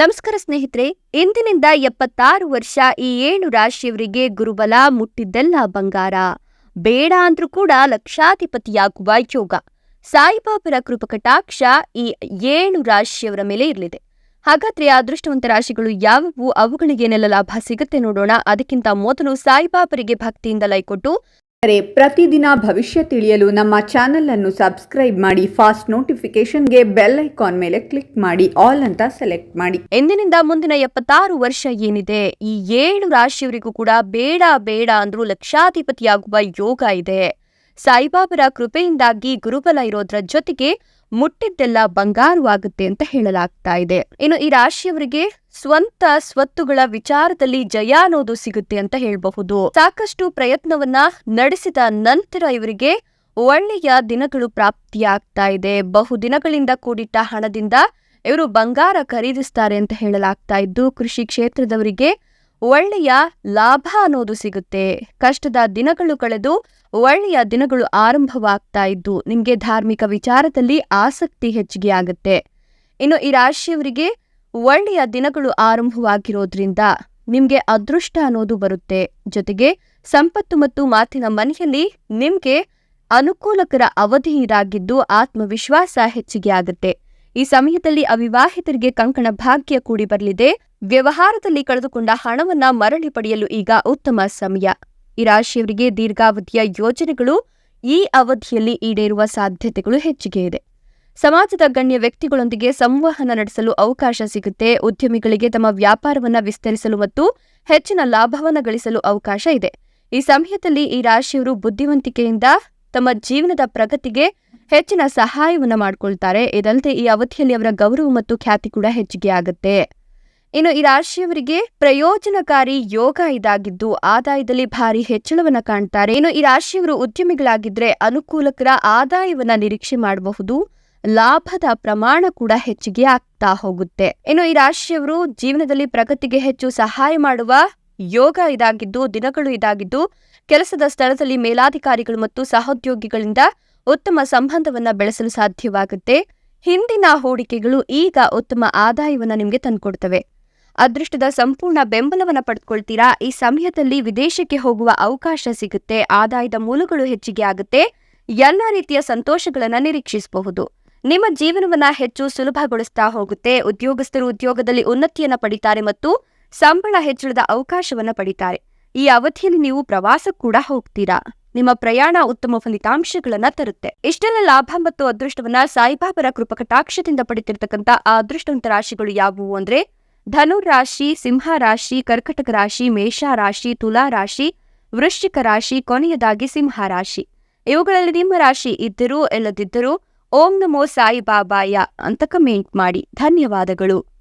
ನಮಸ್ಕಾರ ಸ್ನೇಹಿತರೆ, ಇಂದಿನಿಂದ ಎಪ್ಪತ್ತಾರು ವರ್ಷ ಈ ಏಳು ರಾಶಿಯವರಿಗೆ ಗುರುಬಲ ಮುಟ್ಟಿದ್ದೆಲ್ಲ ಬಂಗಾರ. ಬೇಡ ಅಂದ್ರೂ ಕೂಡ ಲಕ್ಷಾಧಿಪತಿಯಾಗುವ ಯೋಗ. ಸಾಯಿಬಾಬರ ಕೃಪಕಟಾಕ್ಷ ಈ ಏಳು ರಾಶಿಯವರ ಮೇಲೆ ಇರಲಿದೆ. ಹಾಗಾದ್ರೆ ಅದೃಷ್ಟವಂತ ರಾಶಿಗಳು ಯಾವುವು? ಅವುಗಳಿಗೇನೆಲ್ಲ ಲಾಭ ಸಿಗುತ್ತೆ ನೋಡೋಣ. ಅದಕ್ಕಿಂತ ಮೊದಲು ಸಾಯಿಬಾಬರಿಗೆ ಭಕ್ತಿಯಿಂದ ಲೈಕೊಟ್ಟು ಪ್ರತಿದಿನ ಭವಿಷ್ಯ ತಿಳಿಯಲು ನಮ್ಮ ಚಾನೆಲ್ ಅನ್ನು ಸಬ್ಸ್ಕ್ರೈಬ್ ಮಾಡಿ, ಫಾಸ್ಟ್ ನೋಟಿಫಿಕೇಶನ್ಗೆ ಬೆಲ್ ಐಕಾನ್ ಮೇಲೆ ಕ್ಲಿಕ್ ಮಾಡಿ, ಆಲ್ ಅಂತ ಸೆಲೆಕ್ಟ್ ಮಾಡಿ. ಎಂದಿನಿಂದ ಮುಂದಿನ ಎಪ್ಪತ್ತಾರು ವರ್ಷ ಏನಿದೆ, ಈ ಏಳು ರಾಶಿಯವರಿಗೂ ಕೂಡ ಬೇಡ ಬೇಡ ಅಂದ್ರೂ ಲಕ್ಷಾಧಿಪತಿಯಾಗುವ ಯೋಗ ಇದೆ. ಸಾಯಿಬಾಬರ ಕೃಪೆಯಿಂದಾಗಿ ಗುರುಬಲ ಇರೋದ್ರ ಜೊತೆಗೆ ಮುಟ್ಟಿದ್ದೆಲ್ಲ ಬಂಗಾರವಾಗುತ್ತೆ ಅಂತ ಹೇಳಲಾಗ್ತಾ ಇದೆ. ಇನ್ನು ಈ ರಾಶಿಯವರಿಗೆ ಸ್ವಂತ ಸ್ವತ್ತುಗಳ ವಿಚಾರದಲ್ಲಿ ಜಯ ಅನ್ನೋದು ಸಿಗುತ್ತೆ ಅಂತ ಹೇಳಬಹುದು. ಸಾಕಷ್ಟು ಪ್ರಯತ್ನವನ್ನ ನಡೆಸಿದ ನಂತರ ಇವರಿಗೆ ಒಳ್ಳೆಯ ದಿನಗಳು ಪ್ರಾಪ್ತಿಯಾಗ್ತಾ ಇದೆ. ಬಹುದಿನಗಳಿಂದ ಕೂಡಿಟ್ಟ ಹಣದಿಂದ ಇವರು ಬಂಗಾರ ಖರೀದಿಸ್ತಾರೆ ಅಂತ ಹೇಳಲಾಗ್ತಾ ಇದ್ದು, ಕೃಷಿ ಕ್ಷೇತ್ರದವರಿಗೆ ಒಳ್ಳೆಯ ಲಾಭ ಅನ್ನೋದು ಸಿಗುತ್ತೆ. ಕಷ್ಟದ ದಿನಗಳು ಕಳೆದು ಒಳ್ಳೆಯ ದಿನಗಳು ಆರಂಭವಾಗ್ತಾ ಇದ್ದು, ನಿಮಗೆ ಧಾರ್ಮಿಕ ವಿಚಾರದಲ್ಲಿ ಆಸಕ್ತಿ ಹೆಚ್ಚಿಗೆ ಆಗುತ್ತೆ. ಇನ್ನು ಈ ರಾಶಿಯವರಿಗೆ ಒಳ್ಳೆಯ ದಿನಗಳು ಆರಂಭವಾಗಿರೋದ್ರಿಂದ ನಿಮ್ಗೆ ಅದೃಷ್ಟ ಅನ್ನೋದು ಬರುತ್ತೆ. ಜೊತೆಗೆ ಸಂಪತ್ತು ಮತ್ತು ಮಾತಿನ ಮನೆಯಲ್ಲಿ ನಿಮ್ಗೆ ಅನುಕೂಲಕರ ಅವಧಿ ಆತ್ಮವಿಶ್ವಾಸ ಹೆಚ್ಚಿಗೆ ಆಗುತ್ತೆ. ಈ ಸಮಯದಲ್ಲಿ ಅವಿವಾಹಿತರಿಗೆ ಕಂಕಣ ಭಾಗ್ಯ ಕೂಡಿ ಬರಲಿದೆ. ವ್ಯವಹಾರದಲ್ಲಿ ಕಳೆದುಕೊಂಡ ಹಣವನ್ನ ಮರಳಿ ಪಡೆಯಲು ಈಗ ಉತ್ತಮ ಸಮಯ. ಈ ರಾಶಿಯವರಿಗೆ ದೀರ್ಘಾವಧಿಯ ಯೋಜನೆಗಳು ಈ ಅವಧಿಯಲ್ಲಿ ಈಡೇರುವ ಸಾಧ್ಯತೆಗಳು ಹೆಚ್ಚಿಗೆ ಇದೆ. ಸಮಾಜದ ಗಣ್ಯ ವ್ಯಕ್ತಿಗಳೊಂದಿಗೆ ಸಂವಹನ ನಡೆಸಲು ಅವಕಾಶ ಸಿಗುತ್ತೆ. ಉದ್ಯಮಿಗಳಿಗೆ ತಮ್ಮ ವ್ಯಾಪಾರವನ್ನ ವಿಸ್ತರಿಸಲು ಮತ್ತು ಹೆಚ್ಚಿನ ಲಾಭವನ್ನು ಗಳಿಸಲು ಅವಕಾಶ ಇದೆ. ಈ ಸಮಯದಲ್ಲಿ ಈ ರಾಶಿಯವರು ಬುದ್ಧಿವಂತಿಕೆಯಿಂದ ತಮ್ಮ ಜೀವನದ ಪ್ರಗತಿಗೆ ಹೆಚ್ಚಿನ ಸಹಾಯವನ್ನ ಮಾಡಿಕೊಳ್ತಾರೆ. ಇದಲ್ಲದೆ ಈ ಅವಧಿಯಲ್ಲಿ ಅವರ ಗೌರವ ಮತ್ತು ಖ್ಯಾತಿ ಕೂಡ ಹೆಚ್ಚಿಗೆ ಆಗುತ್ತೆ. ಇನ್ನು ಈ ರಾಶಿಯವರಿಗೆ ಪ್ರಯೋಜನಕಾರಿ ಯೋಗ ಇದಾಗಿದ್ದು ಆದಾಯದಲ್ಲಿ ಭಾರಿ ಹೆಚ್ಚಳವನ್ನ ಕಾಣ್ತಾರೆ. ಇನ್ನು ಈ ರಾಶಿಯವರು ಉದ್ಯಮಿಗಳಾಗಿದ್ರೆ ಅನುಕೂಲಕರ ಆದಾಯವನ್ನ ನಿರೀಕ್ಷೆ ಮಾಡಬಹುದು. ಲಾಭದ ಪ್ರಮಾಣ ಕೂಡ ಹೆಚ್ಚಿಗೆ ಆಗ್ತಾ ಹೋಗುತ್ತೆ. ಇನ್ನು ಈ ರಾಶಿಯವರು ಜೀವನದಲ್ಲಿ ಪ್ರಗತಿಗೆ ಹೆಚ್ಚು ಸಹಾಯ ಮಾಡುವ ಯೋಗ ಇದಾಗಿದ್ದು, ದಿನಗಳು ಇದಾಗಿದ್ದು, ಕೆಲಸದ ಸ್ಥಳದಲ್ಲಿ ಮೇಲಾಧಿಕಾರಿಗಳು ಮತ್ತು ಸಹೋದ್ಯೋಗಿಗಳಿಂದ ಉತ್ತಮ ಸಂಬಂಧವನ್ನ ಬೆಳೆಸಲು ಸಾಧ್ಯವಾಗುತ್ತೆ. ಹಿಂದಿನ ಹೂಡಿಕೆಗಳು ಈಗ ಉತ್ತಮ ಆದಾಯವನ್ನ ನಿಮಗೆ ತಂದುಕೊಡ್ತವೆ. ಅದೃಷ್ಟದ ಸಂಪೂರ್ಣ ಬೆಂಬಲವನ್ನ ಪಡೆದುಕೊಳ್ತೀರಾ ಈ ಸಮಯದಲ್ಲಿ ವಿದೇಶಕ್ಕೆ ಹೋಗುವ ಅವಕಾಶ ಸಿಗುತ್ತೆ. ಆದಾಯದ ಮೂಲಗಳು ಹೆಚ್ಚಿಗೆ ಆಗುತ್ತೆ. ಎಲ್ಲ ರೀತಿಯ ಸಂತೋಷಗಳನ್ನ ನಿರೀಕ್ಷಿಸಬಹುದು. ನಿಮ್ಮ ಜೀವನವನ್ನ ಹೆಚ್ಚು ಸುಲಭಗೊಳಿಸ್ತಾ ಹೋಗುತ್ತೆ. ಉದ್ಯೋಗಸ್ಥರು ಉದ್ಯೋಗದಲ್ಲಿ ಉನ್ನತಿಯನ್ನ ಪಡಿತಾರೆ ಮತ್ತು ಸಂಬಳ ಹೆಚ್ಚಳದ ಅವಕಾಶವನ್ನ ಪಡಿತಾರೆ. ಈ ಅವಧಿಯಲ್ಲಿ ನೀವು ಪ್ರವಾಸ ಕೂಡ ಹೋಗ್ತೀರಾ? ನಿಮ್ಮ ಪ್ರಯಾಣ ಉತ್ತಮ ಫಲಿತಾಂಶಗಳನ್ನ ತರುತ್ತೆ. ಇಷ್ಟೆಲ್ಲ ಲಾಭ ಮತ್ತು ಅದೃಷ್ಟವನ್ನ ಸಾಯಿಬಾಬರ ಕೃಪಕಟಾಕ್ಷದಿಂದ ಪಡಿತಿರ್ತಕ್ಕಂಥ ಆ ಅದೃಷ್ಟವಂತ ರಾಶಿಗಳು ಯಾವುವು ಅಂದ್ರೆ ಧನು ರಾಶಿ, ಸಿಂಹ ರಾಶಿ, ಕರ್ಕಟಕ ರಾಶಿ, ಮೇಷ ರಾಶಿ, ತುಲಾ ರಾಶಿ, ವೃಶ್ಚಿಕ ರಾಶಿ, ಕೊನೆಯದಾಗಿ ಸಿಂಹ ರಾಶಿ. ಇವುಗಳಲ್ಲಿ ನಿಮ್ಮ ರಾಶಿ ಇದ್ದರೂ, ಇಲ್ಲದಿದ್ದರೂ ಓಂ ನಮೋ ಸಾಯಿಬಾಬಾಯ ಅಂತ ಕಮೆಂಟ್ ಮಾಡಿ. ಧನ್ಯವಾದಗಳು.